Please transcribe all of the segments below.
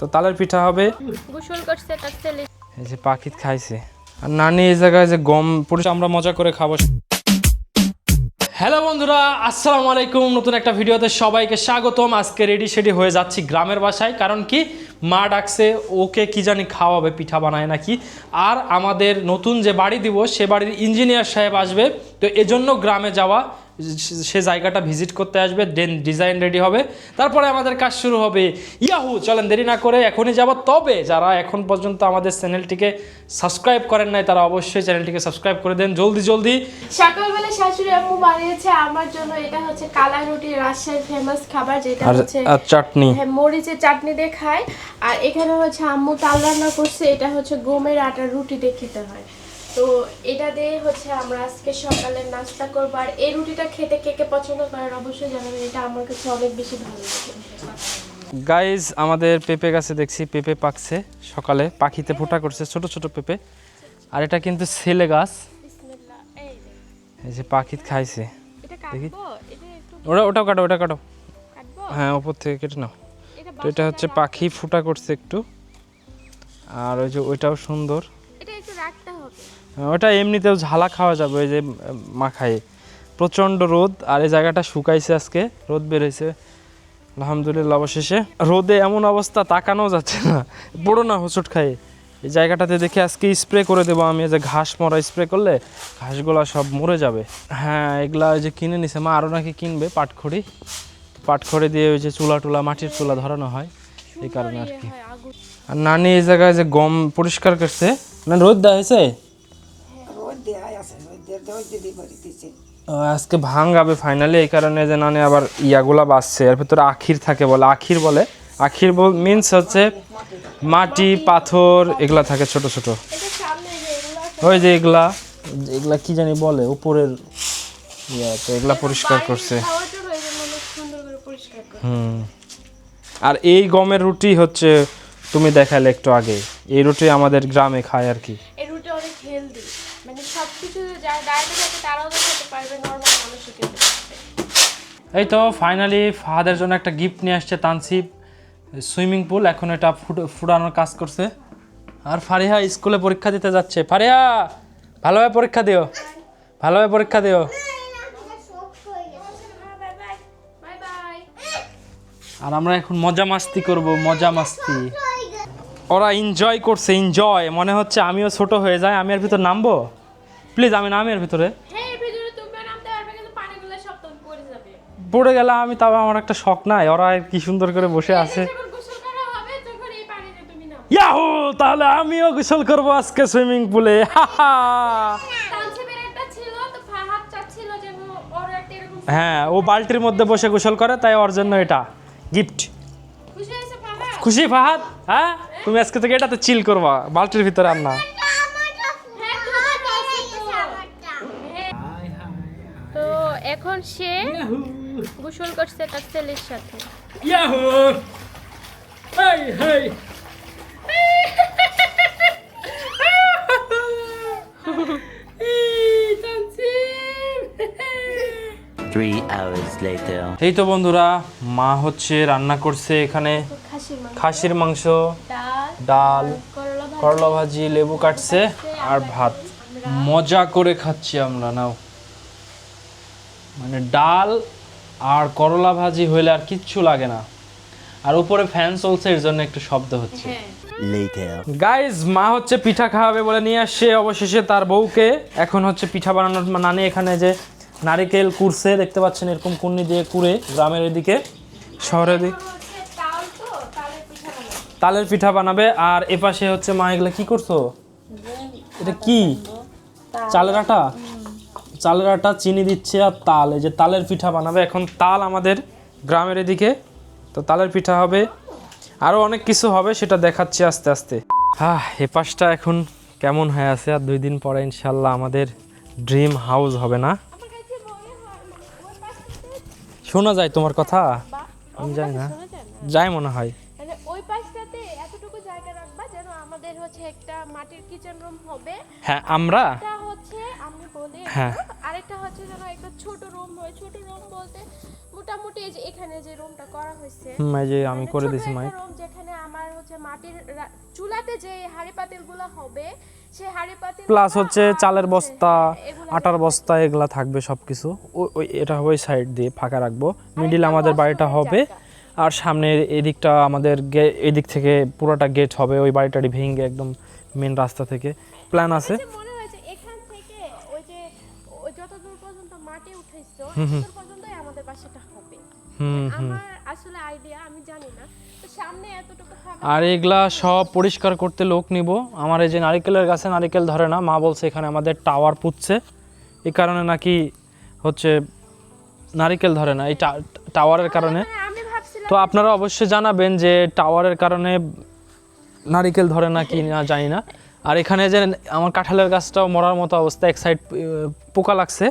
তো তালের পিঠা হবে। গোসল করছে তার ছেলে। এই যে পাখিত খাইছে। আর নানি এই জায়গায় যে গম পরিষ্কার আমরা মজা করে খাব। হ্যালো বন্ধুরা আসসালামু আলাইকুম। নতুন একটা ভিডিওতে সবাইকে স্বাগতম। আজকে রেডি সেডি হয়ে যাচ্ছি গ্রামের বাসায় কারণ কি মা ডাকছে ওকে কি জানি খাওয়াবে পিঠা বানায় নাকি। আর আমাদের নতুন যে বাড়ি দিব সে বাড়ির ইঞ্জিনিয়ার সাহেব আসবে। তো এজন্য গ্রামে যাওয়া সে- জায়গাটা ভিজিট করতে আসবে দেন ডিজাইন রেডি হবে। তারপরে আমাদের কাজ শুরু হবে ইয়াহু চলেন দেরি না করে এখনই যাব। তবে যারা এখন পর্যন্ত আমাদের চ্যানেলটিকে সাবস্ক্রাইব করেন নাই তারা অবশ্যই চ্যানেলটিকে সাবস্ক্রাইব করে দেন। জলদি জলদি। সকালবেলা শাশুড়ি আম্মু বানিয়েছে আমার জন্য এটা হচ্ছে কালা রুটি রাজশাহীর ফেমাস খাবার যেটা হচ্ছে আর চাটনি। হ্যাঁ মরিচের চাটনি দিয়ে খায়। আর এখানে হচ্ছে আম্মু তাল রান্না করছে এটা হচ্ছে গমের আটার রুটি দিয়ে খেতে হয়। তো এটা দিয়ে হচ্ছে আমরা আজকে সকালে নাস্তা করব। আর এই রুটিটা খেতে কে কে পছন্দ করেন অবশ্যই জানাবেন এটা আমার কাছে অনেক বেশি ভালো লাগে। গাইজ আমাদের পেঁপে গাছে দেখছি পেঁপে পাকছে সকালে পাখিতে ফোটা করছে ছোট ছোট পেঁপে। আর এটা কিন্তু ছেলে গাছ। এই যে, এই যে পাখিত খাইছে। দেখি। ওটা ওটাও কাটো ওটা কাটো। হ্যাঁ ওপর থেকে কেটে নাও। তো এটা হচ্ছে পাখি ফুটা করছে একটু। আর ওই যে ওইটাও সুন্দর। এটা হবে। ওটা এমনিতেও ঝালা খাওয়া যাবে ওই যে মাখায়। প্রচণ্ড রোদ আর এই জায়গাটা শুকাইছে আজকে রোদ বেরোইছে। আলহামদুলিল্লাহ অবশেষে। রোদে এমন অবস্থা তাকানো যাচ্ছে না। বড় না হোঁচট খায়। এই জায়গাটাতে দেখে আজকে স্প্রে করে দেবো আমি যে ঘাস মরা স্প্রে করলে ঘাসগুলা সব মরে যাবে। হ্যাঁ এগুলা ওই যে কিনে নিছে মা আরও নাকি কিনবে পাটখড়ি। পাটখড়ি দিয়ে ওই যে চুলা টুলা মাটির চুলা ধরানো হয় এই কারণে আর কি। আর নানি এই জায়গায় যে গম পরিষ্কার করছে না রোদ দেওয়া হয়েছে? আজকে ভাঙাবে ফাইনালি এই কারণে যে নানি আবার ইয়াগুলা বাসছে এর ভিতরে আখির থাকে বলে আখির বলে। আখির মিনস হচ্ছে মাটি পাথর এগুলা থাকে ছোট ছোট। ওই যে এগুলা এগুলা কি জানি বলে উপরের ইয়া তো এগুলা পরিষ্কার করছে। হুম। আর এই গমের রুটি হচ্ছে তুমি দেখালে একটু আগে। এই রুটি আমাদের গ্রামে খায় আর কি। এই রুটি অনেক হেলদি মানে সব কিছু যারা ডায়াবেটিস আছে তারাও তো খেতে পারবে নর্মাল মানুষও খেতে পারবে। এই তো ফাইনালি ফাহাদের জন্য একটা গিফট নিয়ে আসছে তানসিব সুইমিং পুল এখন এটা ফুট- ফুটানোর কাজ করছে। আর ফারিহা স্কুলে পরীক্ষা দিতে যাচ্ছে। ফারিহা ভালোভাবে পরীক্ষা দিও। ভালোভাবে পরীক্ষা দিও। বাই বাই আর আমরা এখন মজা মাস্তি করব মজা মাস্তি ওরা এনজয় করছে এনজয় মনে হচ্ছে আমিও ছোট হয়ে যাই আমি এর ভিতর নামবো? প্লিজ আমি নামি এর ভিতরে। হ্যাঁ পড়ে গেলে আমি তাও আমার একটা শখ নাই। ওরা কি সুন্দর করে বসে আছে। ইয়াহু! তাহলে আমিও গোসল করব আজকে সুইমিং পুলে। হ্যাঁ ও বালতির মধ্যে বসে গোসল করে তাই ওর জন্য এটা। গিফট খুশি হয়েছে ফাহাদ? খুশি ফাহাদ? হ্যাঁ? তুমি আজকে থেকে এটাতে চিল করবা বালতির ভিতরে আর না হ্যাঁ তোমার কাছে তো। এখন সে গোসল করছে তার ছেলের সাথে। Yahoo. Hey hey. Three hours later. এই তো বন্ধুরা মা হচ্ছে রান্না করছে এখানে খাসির মাংস। ডাল করলা ভাজি লেবু কাটছে আর ভাত। মজা করে খাচ্ছি আমরা নাও। মানে ডাল আর করলা ভাজি হইলে আর কিচ্ছু লাগে না। আর উপরে ফ্যান চলছে এর জন্য একটু শব্দ হচ্ছে। হ্যাঁ। গাইজ মা হচ্ছে পিঠা খাওয়াবে বলে নিয়ে আসছে অবশেষে তার বউকে। এখন হচ্ছে পিঠা বানানোর নানি এখানে যে নারিকেল কুড়ছে দেখতে পাচ্ছেন এরকম কুন্নি দিয়ে কুড়ে গ্রামের এদিকে শহরের দিকে হচ্ছে তাল তো তালের পিঠা বানাবো তালের পিঠা বানাবে আর এপাশে হচ্ছে মা এগুলা কি করছ? এটা কি? চালের আটা? চালের আটা চিনি দিচ্ছে আর তাল এই যে তালের পিঠা বানাবে। এখন তাল আমাদের গ্রামের এদিকে তো তালের পিঠা হবে। আরও অনেক কিছু হবে সেটা দেখাচ্ছি আস্তে আস্তে। হ্যাঁ এ পাশটা এখন কেমন হয়ে আছে? আর দুই দিন পরে ইনশাল্লাহ আমাদের ড্রিম হাউস হবে না? শোনা যায় তোমার কথা? আমি জানি না। যাই মনে হয় মানে ওই পাশটা চুলাতে এতটুকু জায়গা রাখবা যেন আমাদের হচ্ছে একটা মাটির কিচেন রুম হবে। হ্যাঁ আমরা? একটা হচ্ছে আমি বলি হ্যাঁ। আরেকটা হচ্ছে যেন একটা ছোট রুম হয়। ছোট রুম বলতে মোটামুটি এই যে এখানে যে রুমটা করা হয়েছে এই যে আমি মানে করে দিছি একটা মাই room যেখানে আমার হচ্ছে মাটির চুলাতে যে হাড়ি পাতিল হবে সেই হাড়ি পাতিল প্লাস হচ্ছে চালের বস্তা আটার বস্তা এগুলা থাকবে সবকিছু। ওই এটা ওই সাইড দিয়ে ফাঁকা রাখব। মিডিল আমাদের বাড়িটা হবে। আর সামনের এদিকটা আমাদের গে- এদিক থেকে পুরোটা গেট হবে ওই বাড়িটারি ভেঙে একদম মেন রাস্তা থেকে। প্ল্যান আছে? মনে আর এগুলা সব পরিষ্কার করতে লোক নিব। আমার এই যে নারিকেলের গাছে নারিকেল ধরে না মা বলছে এখানে আমাদের টাওয়ার পুচ্ছে এই কারণে নাকি হচ্ছে নারিকেল ধরে না এই টাওয়ারের কারণে। মানে তো আপনারা অবশ্যই জানাবেন যে টাওয়ারের কারণে নারিকেল ধরে না কি না জানি না। আর এখানে যে আমার কাঁঠালের গাছটাও মরার মতো অবস্থা এক সাইড পোকা লাগছে।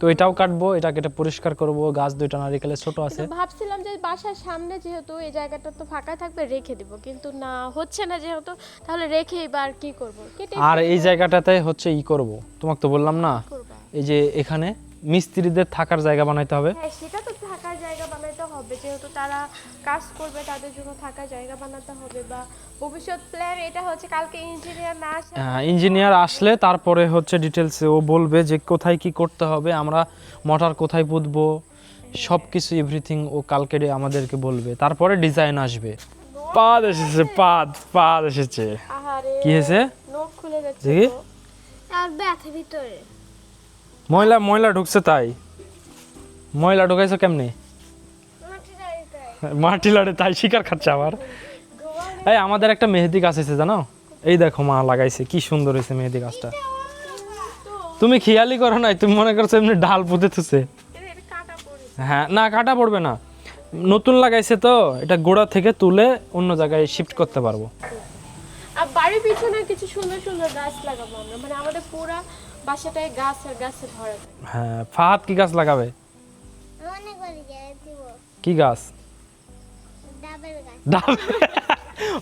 তো এটাও কাটবো এটা কেটে পরিষ্কার করব। গাছ দুইটা নারিকেলের ছোট আছে। ভাবছিলাম যে বাসার সামনে যেহেতু এই জায়গাটা তো ফাঁকা থাকবে রেখে দিব। কিন্তু না হচ্ছে না যেহেতু তাহলে রেখে এবার কি করব? আর এই জায়গাটাতে হচ্ছে ই করব। তোমাকে তো বললাম না এই যে এখানে মিস্ত্রিদের থাকার জায়গা বানাইতে হবে। হ্যাঁ সেটা তো থাকার জায়গা বানাতে হবে যেহেতু তারা কাজ করবে তাদের জন্য থাকার জায়গা বানাতে হবে বা ভবিষ্যৎ প্ল্যান এটা হচ্ছে কালকে ইঞ্জিনিয়ার না আসা। ইঞ্জিনিয়ার আসলে তারপরে হচ্ছে ডিটেলসে ও বলবে যে কোথায় কি করতে হবে আমরা মোটর কোথায় পুঁতবো সব কিছু এভরিথিং ও কালকে আমাদেরকে বলবে। তারপরে ডিজাইন আসবে। পাদ এসেছে পাদ পাদ এসেছে। আহারে কি হয়েছে? নখ খুলে যাচ্ছে দেখি। আর ব্যথা ভিতরে। ময়লা ময়লা ঢুকছে তাই। ময়লা ঢুকাইছো কেমনি? মাটি লাড়ে তাই শিকার খাচ্ছে আবার। এই আমাদের একটা মেহেদি গাছ আছে জানো? এই দেখো মা লাগাইছে কি সুন্দর হয়েছে মেহেদি গাছটা। তুমি খেয়ালই করো নাই তুমি মনে করছ এমনি ডাল পুঁতে থুছে। এটা কাটা পড়ে হ্যাঁ না কাটা পড়বে না। নতুন লাগাইছে তো এটা গোড়া থেকে তুলে অন্য জায়গায় শিফট করতে পারব। আর বাড়ির পিছনে কিছু সুন্দর সুন্দর গাছ লাগাবো আমরা। মানে আমাদের পুরা বাসাটায় গাছ আর গাছে ভরা। হ্যাঁ ফাহাদ কি গাছ লাগাবে? কি গাছ?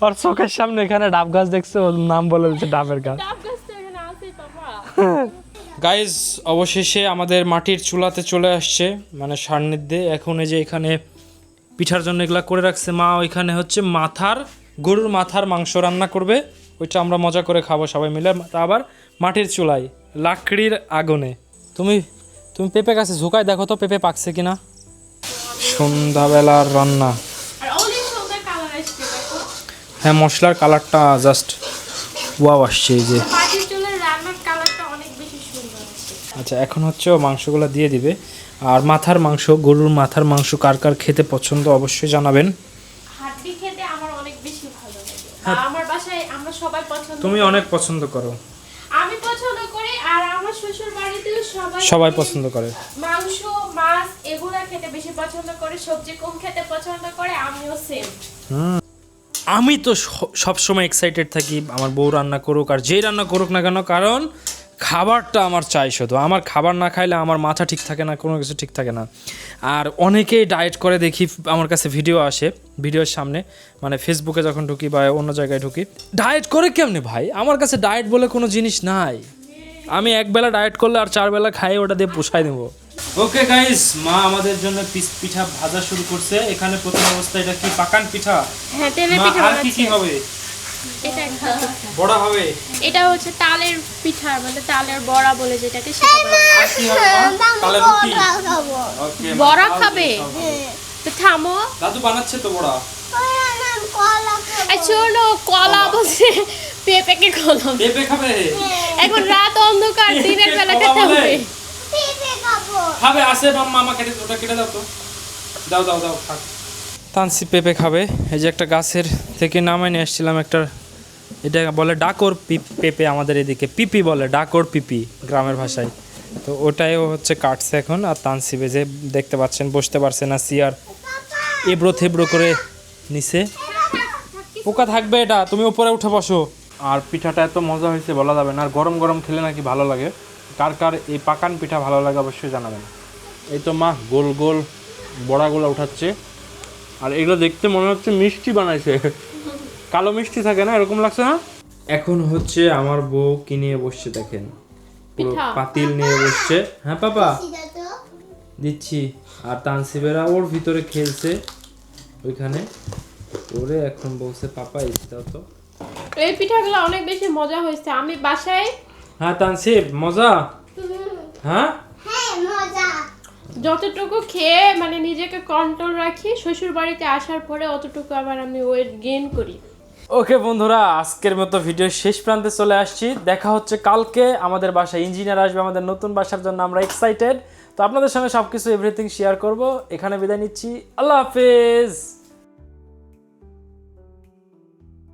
ওর চোখের সামনে এখানে ডাব গাছ দেখছে ওর নাম বলে দিচ্ছে ডাবের গাছ। ডাব গাছ তো এখানে আছেই বাবা গাইজ অবশেষে আমাদের মাটির চুলাতে চলে আসছে মানে সান্নিধ্যে। এখন এই যে এখানে পিঠার জন্য এগুলা করে রাখছে মা ওইখানে হচ্ছে মাথার গরুর মাথার মাংস রান্না করবে। ওইটা আমরা মজা করে খাব সবাই মিলে তা আবার মাটির চুলায় লাকড়ির আগুনে। তুমি তুমি পেঁপে গাছে ঝুঁকায় দেখো তো পেঁপে পাকছে কিনা। সন্ধ্যাবেলার রান্না আর অনেক সুন্দর কালার আসছে দেখো হ্যাঁ মশলার কালারটা জাস্ট ওয়াও আসছে এই যে। আচ্ছা এখন হচ্ছে মাংসগুলো দিয়ে দিবে। আর মাথার মাংস গরুর মাথার মাংস কার কার খেতে পছন্দ অবশ্যই জানাবেন। পছন্দ তুমি অনেক পছন্দ করো। আমি পছন্দ করি আর আমার শ্বশুর বাড়িতেও সবাই সবাই পছন্দ করে। মাংস মাছ এগুলা খেতে বেশি পছন্দ করে সবজি কম খেতে পছন্দ করে আমিও সেম আমি তো সব সময় এক্সাইটেড থাকি, আমার বউ রান্না করুক আর যেই রান্না করুক না কেন, কারণ খাবারটা আমার চাই শুধু। আমার খাবার না খাইলে আমার মাথা ঠিক থাকে না, কোনো কিছু ঠিক থাকে না। আর অনেকেই ডায়েট করে দেখি, আমার কাছে ভিডিও আসে ভিডিওর সামনে মানে ফেসবুকে যখন ঢুকি বা অন্য জায়গায় ঢুকি। ডায়েট করে কেমনে ভাই? আমার কাছে ডায়েট বলে কোনো জিনিস নাই। আমি একবেলা ডায়েট করলে আর চার বেলা খাই ওটা দিয়ে পোষাই দেবো। ওকে গাইস মা আমাদের জন্য পিস- পিঠা ভাজা শুরু করছে। এখানে প্রথম অবস্থা এটা কি পাকান পিঠা? হ্যাঁ তেলের পিঠা আর কি কি হবে? এটা একটা। বড়া হবে? এটা হচ্ছে তালের পিঠা মানে তালের বড়া বলে যেটাকে সেটা। আর কি হবে তালের রুটি? ওকে বড়া খাবে? খাও। তো থামো। দাদু বানাচ্ছে তো বড়া। শোনো কলা বলছে পেঁপে খাবে? এখন রাত অন্ধকার দিনের বেলা? খেতে হবে খাবে আসে মাম্মা মামা কেটে ওটা কেটে দাও তো। দাও দাও দাও থাক তানসি পেঁপে খাবে। এই যে একটা গাছের থেকে নামে নিয়ে এসেছিলাম একটা এটা বলে ডাকর পেঁপে আমাদের এদিকে। পিপি বলে, ডাকর পিপি গ্রামের ভাষায়। তো ওটাইও হচ্ছে কাটছে এখন। আর তানসি বেজে দেখতে পাচ্ছেন, বসতে পারছে না সিয়ার। এবড়ো থেবড়ো করে নিচে পোকা থাকবে এটা। তুমি উপরে উঠে বসো। আর পিঠাটা এত মজা হয়েছে, বলা যাবে না। আর গরম গরম খেলে নাকি ভালো লাগে। কার কার এই পাকান পিঠা ভালো লাগে অবশ্যই জানাবেন। এই তো মা গোল গোল বড়াগুলো উঠাচ্ছে। আর এগুলো দেখতে মনে হচ্ছে মিষ্টি বানাইছে। কালো মিষ্টি থাকে না এরকম লাগছে না? এখন হচ্ছে আমার বউ কি নিয়ে বসছে দেখেন। পুরো পাতিল নিয়ে বসছে। হ্যাঁ পাপা? দিচ্ছি আর তানসিবেরা ওর ভিতরে খেলছে। ওইখানে। ওরে এখন বলছে পাপা দাও তো। এই পিঠাগুলো অনেক বেশি মজা হয়েছে। আমি বাসায় হ্যাঁ তানসিব মজা? হ্যাঁ? যতটুকু খেয়ে মানে নিজেকে কন্ট্রোল রাখি শ্বশুর বাড়িতে আসার পরে অতটুকু আবার আমি ওয়েট গেইন করি। ওকে বন্ধুরা আজকের মতো ভিডিও শেষ প্রান্তে চলে আসছি। দেখা হচ্ছে কালকে। আমাদের বাসায় ইঞ্জিনিয়ার আসবে আমাদের নতুন বাসার জন্য। আমরা এক্সাইটেড তো আপনাদের সঙ্গে সব কিছু এভরিথিং শেয়ার করব। এখানে বিদায় নিচ্ছি। আল্লাহ হাফেজ!